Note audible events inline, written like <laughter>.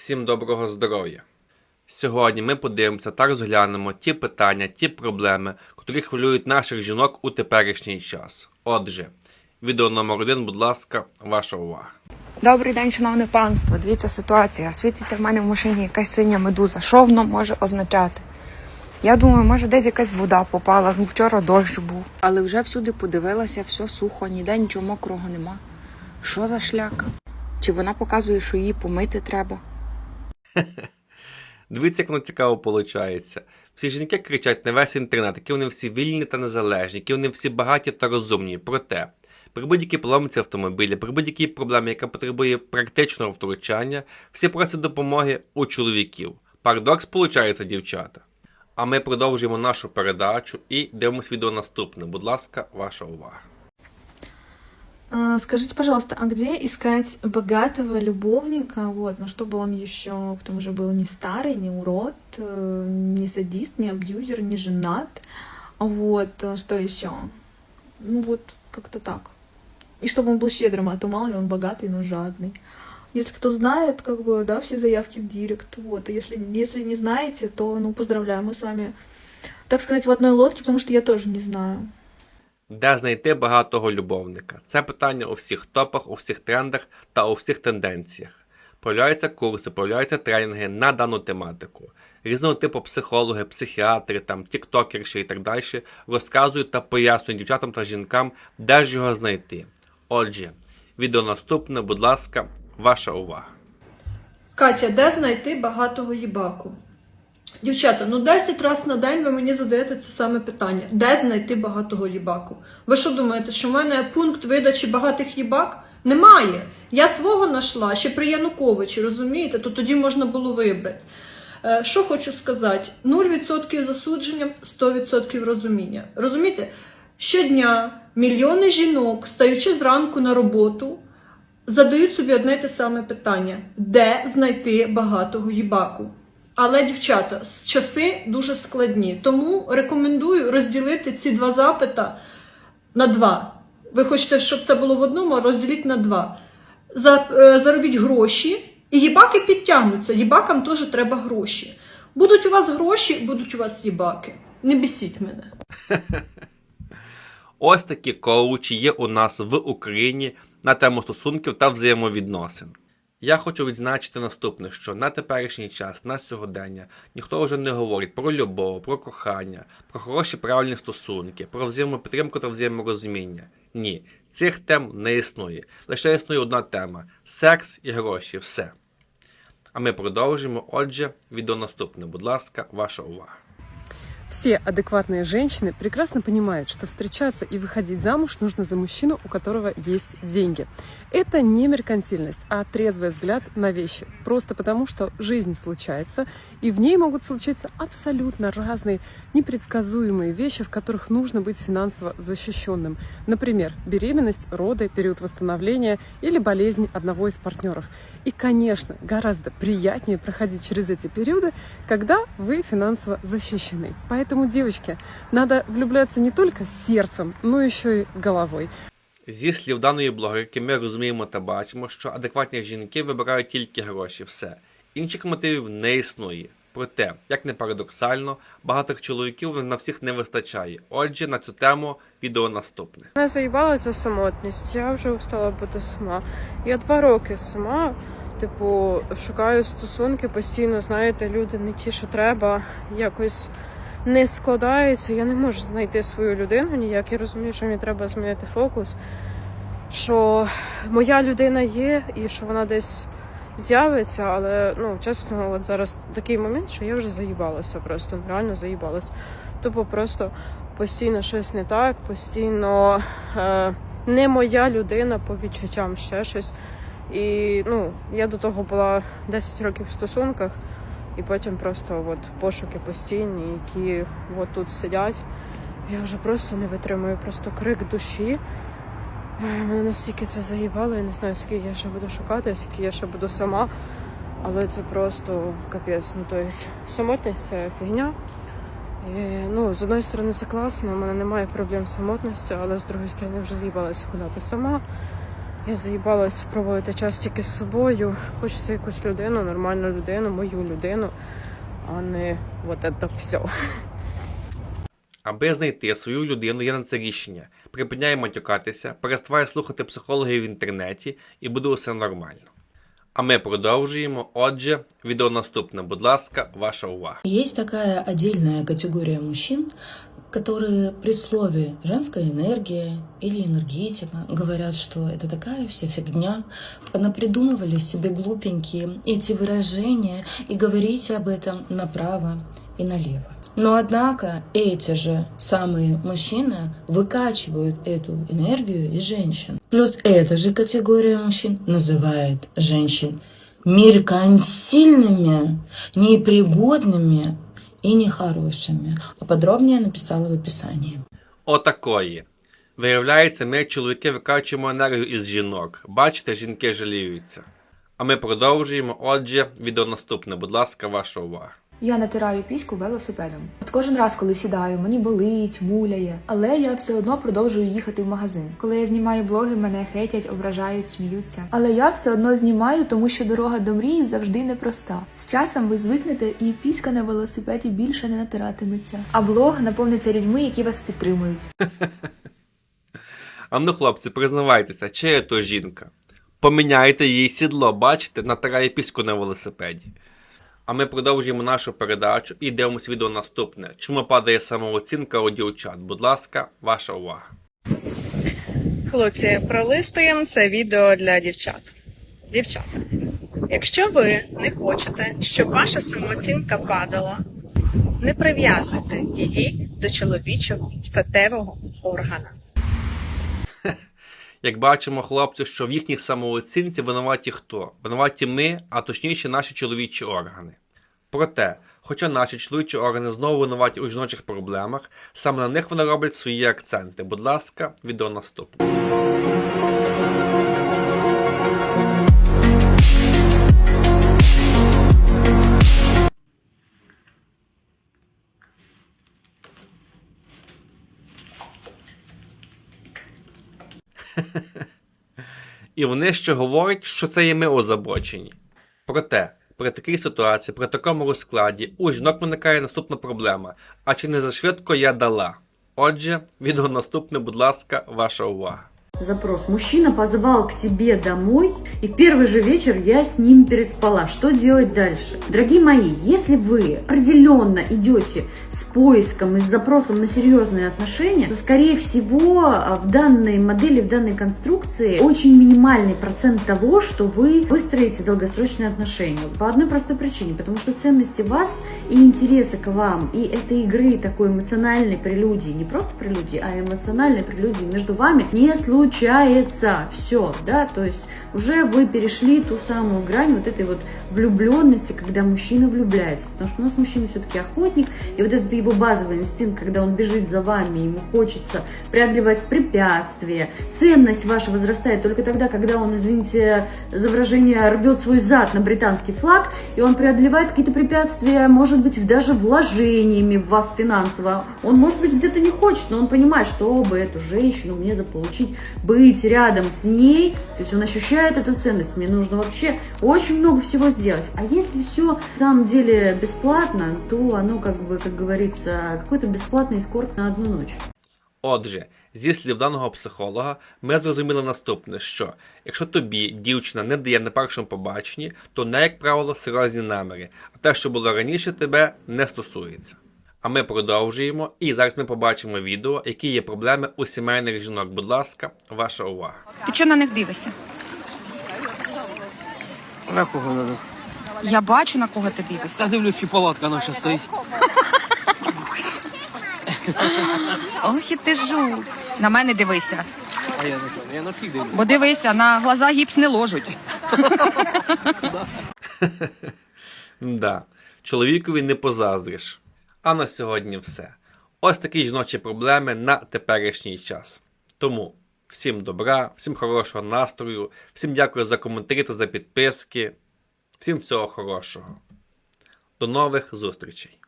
Всім доброго здоров'я! Сьогодні ми подивимося та розглянемо ті питання, ті проблеми, котрі хвилюють наших жінок у теперішній час. Отже, відео номер один, будь ласка, ваша увага. Добрий день, шановне панство. Дивіться ситуація. Світиться в мене в машині якась синя медуза. Що воно може означати? Я думаю, може десь якась вода попала. Вчора дощ був. Але вже всюди подивилася, все сухо, ніде нічого мокрого нема. Що за шляка? Чи вона показує, що її помити треба? <laughs> Дивіться, як воно цікаво виходить. Всі жінки кричать на весь інтернет, які вони всі вільні та незалежні, які вони всі багаті та розумні. Проте, при будь-якій поломці автомобіля, при будь-якій проблемі, яка потребує практичного втручання, всі просять допомоги у чоловіків. Парадокс виходить, дівчата. А ми продовжуємо нашу передачу і дивимось відео наступне. Будь ласка, ваша увага. А, Скажите, пожалуйста, а где искать богатого любовника, вот, ну чтобы он еще к тому же был не старый, не урод, э, не садист, не абьюзер, не женат, вот, а что еще? Ну вот, как-то так. И чтобы он был щедрым, а то мало ли он богатый, но жадный. Если кто знает, как бы, да, все заявки в директ, вот, а если, если не знаете, то, ну, поздравляю, мы с вами, так сказать, в одной лодке, потому что я тоже не знаю. Де знайти багатого любовника? Це питання у всіх топах, у всіх трендах та у всіх тенденціях. Появляються курси, появляються тренінги на дану тематику. Різного типу психологи, психіатри, там, тіктокерші і так далі розказують та пояснюють дівчатам та жінкам, де ж його знайти. Отже, відео наступне, будь ласка, ваша увага. Катя, де знайти багатого їбаку? Дівчата, ну 10 разів на день ви мені задаєте це саме питання: де знайти багатого їбаку? Ви що думаєте, що в мене пункт видачі багатих їбак? Немає. Я свого знайшла ще при Януковичі, розумієте? То тоді можна було вибрати. Е, Що хочу сказати: 0% засудження, 100% розуміння. Розумієте? Щодня мільйони жінок, стаючи зранку на роботу, задають собі одне те саме питання: де знайти багатого їбаку? Але, дівчата, часи дуже складні. Тому рекомендую розділити ці два запита на два. Ви хочете, щоб це було в одному, а розділіть на два. Е, заробіть гроші, і їбаки підтягнуться. Їбакам теж треба гроші. Будуть у вас гроші, будуть у вас їбаки. Не бісіть мене. <laughs> Ось такі коучі є у нас в Україні на тему стосунків та взаємовідносин. Я хочу відзначити наступне, що на теперішній час, на сьогодення, ніхто вже не говорить про любов, про кохання, про хороші правильні стосунки, про взаємопідтримку та взаєморозуміння. Ні, цих тем не існує. Лише існує одна тема секс і гроші. Все. А ми продовжуємо. Отже, відео наступне. Будь ласка, ваша увага. Все адекватные женщины прекрасно понимают, что встречаться и выходить замуж нужно за мужчину, у которого есть деньги. Это не меркантильность, а трезвый взгляд на вещи. Просто потому, что жизнь случается, и в ней могут случиться абсолютно разные непредсказуемые вещи, в которых нужно быть финансово защищенным. Например, беременность, роды, период восстановления или болезнь одного из партнеров. И, конечно, гораздо приятнее проходить через эти периоды, когда вы финансово защищены. Поэтому, девочки, надо влюбляться не только сердцем, но еще и головой. Зі слів даної блогерки, ми розуміємо та бачимо, що адекватні жінки вибирають тільки гроші. Все. Інших мотивів не існує. Проте, як не парадоксально, багатих чоловіків на всіх не вистачає. Отже, на цю тему відео наступне. Мене заїбала ця самотність. Я вже устала бути сама. Я два роки сама. Типу, шукаю стосунки постійно, знаєте, люди не ті, що треба, якось не складаються. Я не можу знайти свою людину ніяк. Я розумію, що мені треба змінити фокус. Що моя людина є і що вона десь з'явиться, але ну чесно, от зараз такий момент, що я вже заїбалася, просто реально заїбалася. Тупо просто постійно щось не так, постійно е, не моя людина по відчуттям ще щось. І ну, я до того була 10 років в стосунках, і потім просто от пошуки постійні, які от тут сидять. Я вже просто не витримую, просто крик душі. Мене настільки це заїбало, я не знаю, скільки я ще буду шукати, скільки я ще буду сама. Але це просто капець. Ну, тобто, самотність це фігня. І, ну, з одної сторони, це класно, у мене немає проблем з самотністю, але з другої сторони вже з'їбалася гуляти сама. Я заїбалась проводити час тільки з собою. Хочеться якусь людину, нормальну людину, мою людину, а не от це все. Аби знайти свою людину, є на це рішення. Припиняй матюкатися, переставай слухати психологів в інтернеті і буде усе нормально. А ми продовжуємо. Отже, відео наступне. Будь ласка, ваша увага. Есть такая отдельная категория мужчин, которые при слове «женская энергия» или «энергетика» говорят, что это такая вся фигня, понапридумывали себе глупенькие эти выражения и говорите об этом направо и налево. Но однако эти же самые мужчины выкачивают эту энергию из женщин. Плюс эта же категория мужчин называет женщин меркантильными, непригодными и нехорошими. А подробнее написала в описании. Отакої. Виявляється, ми, чоловіки, викачуємо енергію із жінок. Бачите, жінки жаліються. А ми продовжуємо. Отже, відео наступне. Будь ласка, ваша увага. Я натираю піську велосипедом. От кожен раз, коли сідаю, мені болить, муляє, але я все одно продовжую їхати в магазин. Коли я знімаю блоги, мене хейтять, ображають, сміються. Але я все одно знімаю, тому що дорога до мрії завжди непроста. З часом ви звикнете, і піська на велосипеді більше не натиратиметься. А блог наповниться людьми, які вас підтримують. <laughs> А ну, хлопці, признавайтеся, чия то жінка. Поміняйте їй сідло, бачите, натирає піську на велосипеді. А ми продовжуємо нашу передачу і дивимося відео наступне. Чому падає самооцінка у дівчат? Будь ласка, ваша увага. Хлопці, пролистуємо це відео для дівчат. Дівчата, якщо ви не хочете, щоб ваша самооцінка падала, не прив'язуйте її до чоловічого статевого органа. <laughs> Як бачимо, хлопці, що в їхній самооцінці винуваті хто? Винуваті ми, а точніше наші чоловічі органи. Проте, хоча наші чоловічі органи знову винуваті у жіночих проблемах, саме на них вони роблять свої акценти. Будь ласка, відео наступне. І вони ще говорять, що це є ми озабочені. Проте, при такій ситуації, при такому розкладі, у жінок виникає наступна проблема. А чи не зашвидко я дала? Отже, відео наступне, будь ласка, ваша увага. Запрос. Мужчина позвал к себе домой, и в первый же вечер я с ним переспала. Что делать дальше? Дорогие мои, если вы определенно идете с поиском и с запросом на серьезные отношения, то, скорее всего, а, в данной модели, в данной конструкции очень минимальный процент того, что вы выстроите долгосрочные отношения. По одной простой причине, потому что ценности вас и интересы к вам, и этой игры такой эмоциональной прелюдии, не просто прелюдии, а эмоциональной прелюдии между вами не случается. Все, да, то есть уже вы перешли ту самую грань вот этой вот влюбленности, когда мужчина влюбляется. Потому что у нас мужчина все-таки охотник, и вот этот его базовый инстинкт, когда он бежит за вами, ему хочется преодолевать препятствия, ценность ваша возрастает только тогда, когда он, извините за выражение, рвет свой зад на британский флаг, и он преодолевает какие-то препятствия, может быть, даже вложениями в вас финансово. Он, может быть, где-то не хочет, но он понимает, чтобы эту женщину мне заполучить, быть рядом с ней, то есть он ощущает эту ценность, мне нужно вообще очень много всего сделать. А если все на самом деле бесплатно, то оно как бы, как говорится, какой-то бесплатный эскорт на одну ночь. Отже, зі слів даного психолога, ми зрозуміли наступне: що якщо тобі дівчина не дає на першому побаченні, то не, як правило, серйозні наміри, а те, що було раніше, тебе не стосується. А ми продовжуємо, і зараз ми побачимо відео, які є проблеми у сімейних жінок. Будь ласка, ваша увага. Ти чого на них дивишся? На кого надо? Я бачу, на кого ти дивишся. Та дивлюсь, чи палатка наша стоїть. Ох і ти жук. На мене дивися. А я на чому? Я на всіх дивлюсь. Бо дивися, на глаза гіпс не ложуть. <laughs> Да, чоловікові не позаздриш. А на сьогодні все. Ось такі жіночі проблеми на теперішній час. Тому всім добра, всім хорошого настрою, всім дякую за коментарі та за підписки. Всім всього хорошого. До нових зустрічей!